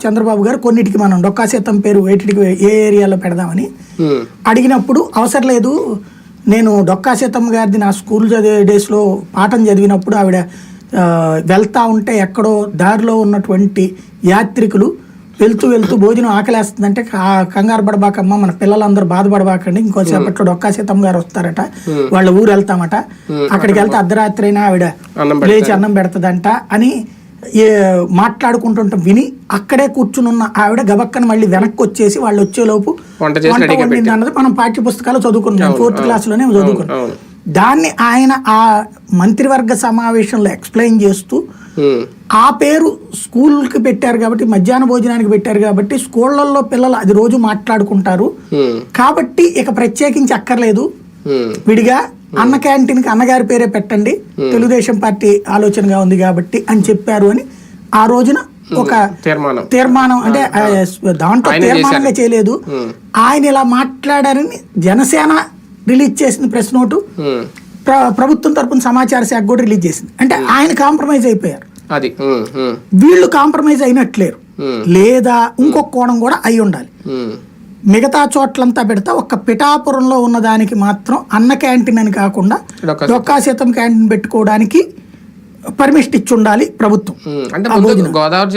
చంద్రబాబు గారు కొన్నిటికి మనం డొక్కా సీతం పేరు వేటికి ఏ ఏరియాలో పెడదామని ఉమ్, అడిగినప్పుడు అవసరం లేదు. నేను డొక్కా సీతమ్మ గారిది నా స్కూల్ చదివే డేస్లో పాఠం చదివినప్పుడు ఆవిడ వెళ్తా ఉంటే ఎక్కడో దారిలో ఉన్నటువంటి యాత్రికులు వెళ్తూ వెళ్తూ భోజనం ఆకలేస్తుందంటే కంగారు పడబాకమ్మ మన పిల్లలందరూ బాధపడబాకండి ఇంకోసేపట్లో డొక్కా సీతమ్మ గారు వస్తారట. వాళ్ళ ఊరు వెళ్తామట. అక్కడికి వెళ్తే అర్ధరాత్రి అయినా ఆవిడ లేచి అన్నం పెడతదంట అని మాట్లాడుకుంటుంటాం విని అక్కడే కూర్చుని ఉన్న ఆవిడ గబక్కన మళ్ళీ వెనక్కి వచ్చేసి వాళ్ళు వచ్చేలోపు వంట వండింది అన్నది మనం పాఠ్య పుస్తకాలు చదువుకున్నాం ఫోర్త్ క్లాస్లోనే చదువుకున్నాం. దాన్ని ఆయన ఆ మంత్రివర్గ సమావేశంలో ఎక్స్ప్లెయిన్ చేస్తూ ఆ పేరు స్కూల్కి పెట్టారు కాబట్టి మధ్యాహ్న భోజనానికి పెట్టారు కాబట్టి స్కూళ్ళల్లో పిల్లలు అది రోజు మాట్లాడుకుంటారు. కాబట్టి ఇక ప్రత్యేకించి అక్కర్లేదు. విడిగా అన్న క్యాంటీన్కి అన్నగారి పేరే పెట్టండి. తెలుగుదేశం పార్టీ ఆలోచనగా ఉంది కాబట్టి అని చెప్పారు అని ఆ రోజున ఒక తీర్మానం. తీర్మానం. అంటే దాంట్లో తీర్మానంగా చేయలేదు. ఆయన ఇలా మాట్లాడారని జనసేన రిలీజ్ చేసిన ప్రెస్ నోటు ప్రభుత్వం తరపున సమాచార శాఖ కూడా రిలీజ్ చేసింది. అంటే ఆయన కాంప్రమైజ్ అయిపోయారు. అది. వీళ్ళు కాంప్రమైజ్ అయినట్లేరు. లేదా ఇంకొక కోణం కూడా అయి ఉండాలి. మిగతా చోట్లంతా పెడతా. ఒక్క పిఠాపురంలో ఉన్న దానికి మాత్రం అన్న క్యాంటీన్ అని కాకుండా డొక్కా శాతం క్యాంటీన్ పెట్టుకోవడానికి పర్మిషన్ ఇచ్చి ఉండాలి ప్రభుత్వం. అంటే గోదావరి